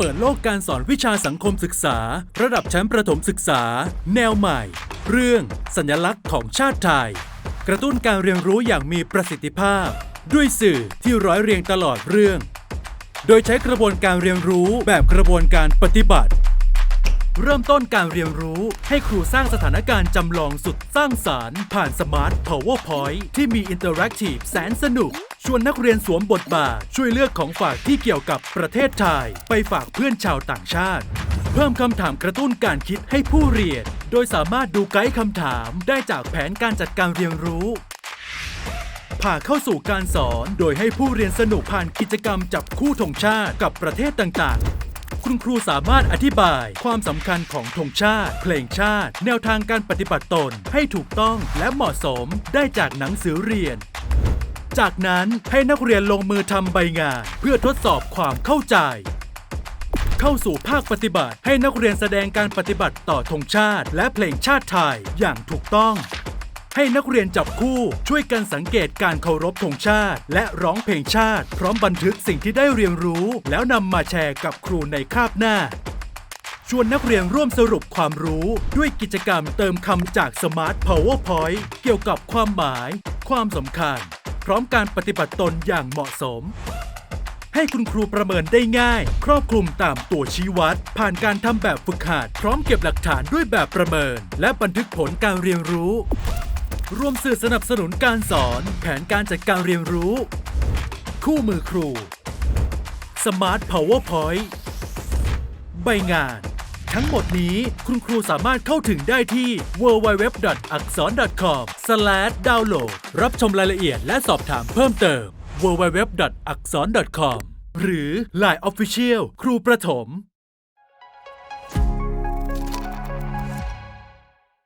เปิดโลกการสอนวิชาสังคมศึกษา ระดับชั้นประถมศึกษา แนวใหม่ เรื่อง สัญลักษณ์ของชาติไทย กระตุ้นการเรียนรู้อย่างมีประสิทธิภาพ ด้วยสื่อที่ร้อยเรียงตลอดเรื่อง โดยใช้กระบวนการเรียนรู้แบบกระบวนการปฏิบัติ เริ่มต้นการเรียนรู้ให้ครูสร้างสถานการณ์จำลองสุดสร้างสารรค์ ผ่านสมาร์ท PowerPoint ที่มีอินเตอร์แอคทีฟแสนสนุก ชวนนักเรียนสวมบทบาท ช่วยเลือกของฝากที่เกี่ยวกับประเทศไทย ไปฝากเพื่อนชาวต่างชาติ เพิ่มคำถามกระตุ้นการคิดให้ผู้เรียน โดยสามารถดูไกด์คำถามได้จากแผนการจัดการเรียนรู้พาเข้าสู่การสอน โดยให้ผู้เรียนสนุกผ่านกิจกรรมจับคู่ธงชาติกับประเทศต่างๆ คุณครูสามารถอธิบายความสำคัญของธงชาติ เพลงชาติ แนวทางการปฏิบัติตนให้ถูกต้องและเหมาะสมได้จากหนังสือเรียน จากนั้นให้นักเรียนลงมือทำใบงาน เพื่อทดสอบความเข้าใจ เข้าสู่ภาคปฏิบัติให้นักเรียนแสดงการปฏิบัติต่อธงชาติ และเพลงชาติไทยอย่างถูกต้อง ให้นักเรียนจับคู่ช่วยกันสังเกตการเคารพธงชาติ และร้องเพลงชาติ พร้อมบันทึกสิ่งที่ได้เรียนรู้ แล้วนำมาแชร์กับครูในคาบหน้า ชวนนักเรียนร่วมสรุปความรู้ด้วยกิจกรรมเติมคำจาก Smart PowerPoint เกี่ยวกับความหมาย ความสำคัญ พร้อมการปฏิบัติตนอย่างเหมาะสมให้คุณครูประเมินได้ง่าย ครอบคลุมตามตัวชี้วัด ผ่านการทำแบบฝึกหัด พร้อมเก็บหลักฐานด้วยแบบประเมิน และบันทึกผลการเรียนรู้ รวมสื่อสนับสนุนการสอน แผนการจัดการเรียนรู้ คู่มือครู Smart PowerPoint ใบงาน ทั้งหมดนี้คุณครูสามารถเข้าถึงได้ที่ www.akson.com/download รับชมรายละเอียดและสอบถามเพิ่มเติม www.akson.com หรือ Line Official ครูประถม